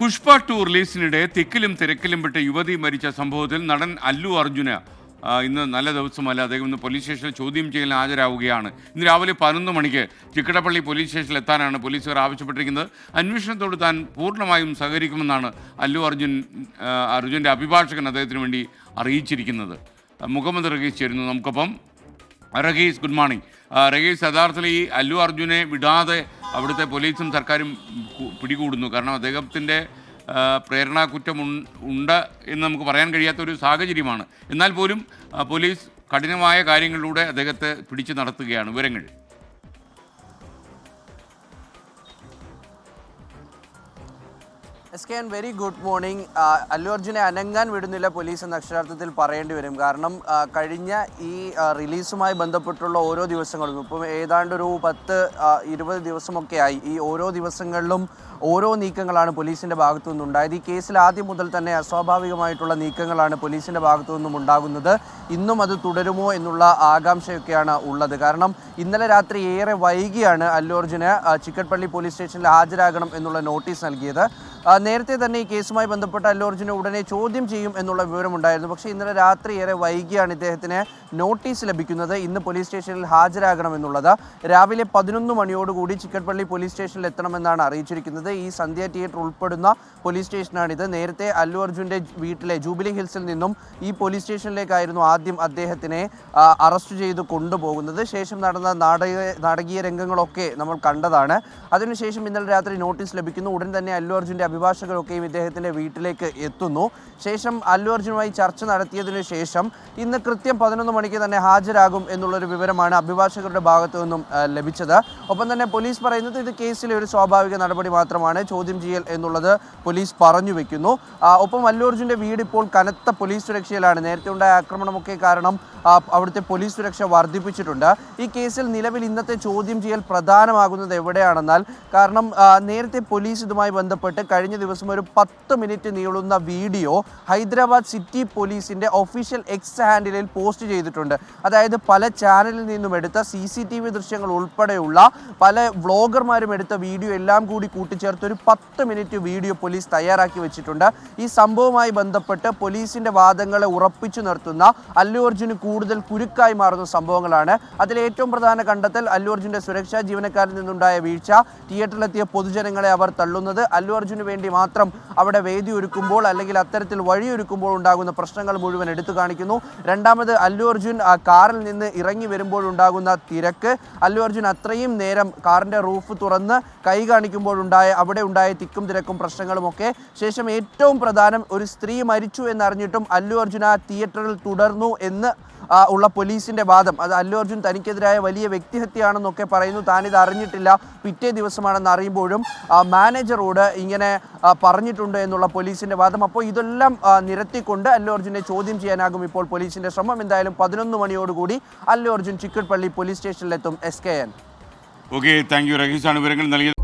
Pushpa tour റിലീസിനിടെ തിക്കിലും തിരക്കിലും പെട്ട് യുവതി മരിച്ച സംഭവത്തിൽ നടൻ അല്ലു അർജുന ഇന്ന് നല്ല ദിവസമല്ല അദ്ദേഹം ഇന്ന് പോലീസ് സ്റ്റേഷനിൽ ചോദ്യം ചെയ്യലിന് ഹാജരാവുകയാണ്. ഇന്ന് രാവിലെ പതിനൊന്ന് മണിക്ക് ചിക്കടപ്പള്ളി പോലീസ് സ്റ്റേഷനിൽ എത്താനാണ് പോലീസുകാർ ആവശ്യപ്പെട്ടിരിക്കുന്നത്. അന്വേഷണത്തോട് താൻ പൂർണമായും സഹകരിക്കുമെന്നാണ് അല്ലു അർജുൻ അർജുന്റെ അഭിഭാഷകൻ അദ്ദേഹത്തിന് വേണ്ടി അറിയിച്ചിരിക്കുന്നത്. മുഹമ്മദ് റഹീസ് ചേരുന്നു നമുക്കൊപ്പം. Rahees good morning. റഹീസ് യഥാർത്ഥത്തിൽ ഈ അല്ലു അർജുനെ വിടാതെ അവിടുത്തെ പോലീസും സർക്കാരും പിടികൂടുന്നു. കാരണം അദ്ദേഹത്തിന്റെ പ്രേരണാകുറ്റം പ്രേരണാ കുറ്റം ഉണ്ട് എന്ന് നമുക്ക് പറയാൻ കഴിയാത്ത ഒരു സാഹചര്യമാണ്. എന്നാൽ പോലും പോലീസ് കഠിനമായ കാര്യങ്ങളിലൂടെ അദ്ദേഹത്തെ പിടിച്ചു നടത്തുകയാണ്. വിവരങ്ങൾ. S K N very good morning Allu അർജുനെ അനങ്ങാൻ വിടുന്നില്ല പോലീസ് എന്ന അക്ഷരാർത്ഥത്തിൽ പറയേണ്ടി വരും. കാരണം കഴിഞ്ഞ ഈ റിലീസുമായി ബന്ധപ്പെട്ടുള്ള ഓരോ ദിവസങ്ങളും ഇപ്പം ഏതാണ്ട് ഒരു പത്ത് ഇരുപത് ദിവസമൊക്കെ ആയി. ഈ ഓരോ ദിവസങ്ങളിലും ഓരോ നീക്കങ്ങളാണ് പോലീസിന്റെ ഭാഗത്തു നിന്നുണ്ടായത് ഈ കേസിൽ ആദ്യം മുതൽ തന്നെ അസ്വാഭാവികമായിട്ടുള്ള നീക്കങ്ങളാണ് പോലീസിന്റെ ഭാഗത്തു നിന്നും ഉണ്ടാകുന്നത്. ഇന്നും അത് തുടരുമോ എന്നുള്ള ആകാംക്ഷയൊക്കെയാണ് ഉള്ളത്. കാരണം ഇന്നലെ രാത്രി ഏറെ വൈകിയാണ് അല്ലു അർജുന് ചിക്കട്പള്ളി പോലീസ് സ്റ്റേഷനിൽ ഹാജരാകണം എന്നുള്ള നോട്ടീസ് നൽകിയത്. നേരത്തെ തന്നെ ഈ കേസുമായി ബന്ധപ്പെട്ട അല്ലു അർജുനെ ഉടനെ ചോദ്യം ചെയ്യും എന്നുള്ള വിവരമുണ്ടായിരുന്നു. പക്ഷേ ഇന്നലെ രാത്രി ഏറെ വൈകിയാണ് ഇദ്ദേഹത്തിന് നോട്ടീസ് ലഭിക്കുന്നത്. ഇന്ന് പോലീസ് സ്റ്റേഷനിൽ ഹാജരാകണം എന്നുള്ളത്. രാവിലെ പതിനൊന്ന് മണിയോടുകൂടി ചിക്കൻപള്ളി പോലീസ് സ്റ്റേഷനിൽ എത്തണമെന്നാണ് അറിയിച്ചിരിക്കുന്നത്. ഈ സന്ധ്യ തിയേറ്റർ ഉൾപ്പെടുന്ന പോലീസ് സ്റ്റേഷനാണിത്. നേരത്തെ അല്ലു അർജുന്റെ വീട്ടിലെ ജൂബിലി ഹിൽസിൽ നിന്നും ഈ പോലീസ് സ്റ്റേഷനിലേക്കായിരുന്നു ആദ്യം അദ്ദേഹത്തിനെ അറസ്റ്റ് ചെയ്ത് കൊണ്ടുപോകുന്നത്. ശേഷം നടന്ന നാടക നാടകീയ രംഗങ്ങളൊക്കെ നമ്മൾ കണ്ടതാണ്. അതിനുശേഷം ഇന്നലെ രാത്രി നോട്ടീസ് ലഭിക്കുന്നു. ഉടൻ തന്നെ അല്ലു അർജുന്റെ അഭിഭാഷകരൊക്കെയും ഇദ്ദേഹത്തിന്റെ വീട്ടിലേക്ക് എത്തുന്നു. ശേഷം അല്ലു അർജുനുമായി ചർച്ച നടത്തിയതിനു ശേഷം ഇന്ന് കൃത്യം പതിനൊന്ന് മണിക്ക് തന്നെ ഹാജരാകും എന്നുള്ളൊരു വിവരമാണ് അഭിഭാഷകരുടെ ഭാഗത്തു നിന്നും ലഭിച്ചത്. ഒപ്പം തന്നെ പോലീസ് പറയുന്നത് ഇത് കേസിലെ ഒരു സ്വാഭാവിക നടപടി മാത്രമാണ് ചോദ്യം ചെയ്യൽ എന്നുള്ളത് പോലീസ് പറഞ്ഞു വെക്കുന്നു. ഒപ്പം അല്ലു അർജുന്റെ വീട് ഇപ്പോൾ കനത്ത പോലീസ് സുരക്ഷയിലാണ്. നേരത്തെ ഉണ്ടായ ആക്രമണമൊക്കെ കാരണം അവിടുത്തെ പോലീസ് സുരക്ഷ വർദ്ധിപ്പിച്ചിട്ടുണ്ട്. ഈ കേസിൽ നിലവിൽ ഇന്നത്തെ ചോദ്യം ചെയ്യൽ പ്രധാനമാകുന്നത് എവിടെയാണെന്നാൽ കാരണം നേരത്തെ പോലീസ് ഇതുമായി ബന്ധപ്പെട്ട് കഴിഞ്ഞ ദിവസം ഒരു പത്ത് മിനിറ്റ് നീളുന്ന വീഡിയോ ഹൈദരാബാദ് സിറ്റി പോലീസിന്റെ ഒഫീഷ്യൽ എക്സ് ഹാൻഡിലിൽ പോസ്റ്റ് ചെയ്തിട്ടുണ്ട്. അതായത് പല ചാനലിൽ നിന്നും എടുത്ത സി സി ടി വി ദൃശ്യങ്ങൾ ഉൾപ്പെടെയുള്ള പല വ്ളോഗർമാരും എടുത്ത വീഡിയോ എല്ലാം കൂടി കൂട്ടിച്ചേർത്ത് ഒരു പത്ത് മിനിറ്റ് വീഡിയോ പോലീസ് തയ്യാറാക്കി വെച്ചിട്ടുണ്ട്. ഈ സംഭവവുമായി ബന്ധപ്പെട്ട് പോലീസിന്റെ വാദങ്ങളെ ഉറപ്പിച്ചു നിർത്തുന്ന അല്ലു അർജുന് കൂടുതൽ കുരുക്കായി മാറുന്ന സംഭവങ്ങളാണ്. അതിൽ ഏറ്റവും പ്രധാന കണ്ടെത്തൽ അല്ലു അർജുന്റെ സുരക്ഷാ ജീവനക്കാരിൽ നിന്നുണ്ടായ വീഴ്ച. തിയേറ്ററിലെത്തിയ പൊതുജനങ്ങളെ അവർ തള്ളുന്നത് അല്ലു അർജുന് വേണ്ടി മാത്രം അവിടെ വേദി ഒരുക്കുമ്പോൾ അല്ലെങ്കിൽ അത്തരത്തിൽ വഴിയൊരുക്കുമ്പോൾ ഉണ്ടാകുന്ന പ്രശ്നങ്ങൾ മുഴുവൻ എടുത്തു കാണിക്കുന്നു. രണ്ടാമത് അല്ലു അർജുൻ കാറിൽ നിന്ന് ഇറങ്ങി വരുമ്പോൾ ഉണ്ടാകുന്ന തിരക്ക്. അല്ലു അർജുൻ അത്രയും നേരം കാറിന്റെ റൂഫ് തുറന്ന് കൈ കാണിക്കുമ്പോഴുണ്ടായ അവിടെ ഉണ്ടായ തിക്കും തിരക്കും പ്രശ്നങ്ങളുമൊക്കെ ശേഷം ഏറ്റവും പ്രധാനം ഒരു സ്ത്രീ മരിച്ചു എന്നറിഞ്ഞിട്ടും അല്ലു അർജുൻ ആ തിയേറ്ററിൽ തുടർന്നു എന്ന് ഉള്ള പോലീസിന്റെ വാദം. അത് അല്ലു അർജുൻ തനിക്കെതിരായ വലിയ വ്യക്തിഹത്യയാണെന്നൊക്കെ പറയുന്നു. താനിത് അറിഞ്ഞിട്ടില്ല. പിറ്റേ ദിവസമാണെന്ന് അറിയുമ്പോഴും മാനേജറോട് ഇങ്ങനെ പറഞ്ഞിട്ടുണ്ട് എന്നുള്ള പോലീസിന്റെ വാദം. അപ്പോൾ ഇതെല്ലാം നിരത്തിക്കൊണ്ട് അല്ലു അർജുനെ ചോദ്യം ചെയ്യാനാകും ഇപ്പോൾ പോലീസിന്റെ ശ്രമം. എന്തായാലും പതിനൊന്ന് മണിയോടുകൂടി Allu Arjun Chikkadpally police സ്റ്റേഷനിലെത്തും. S K N okay thank you റഹീസാണ് വിവരങ്ങൾ നൽകിയത്.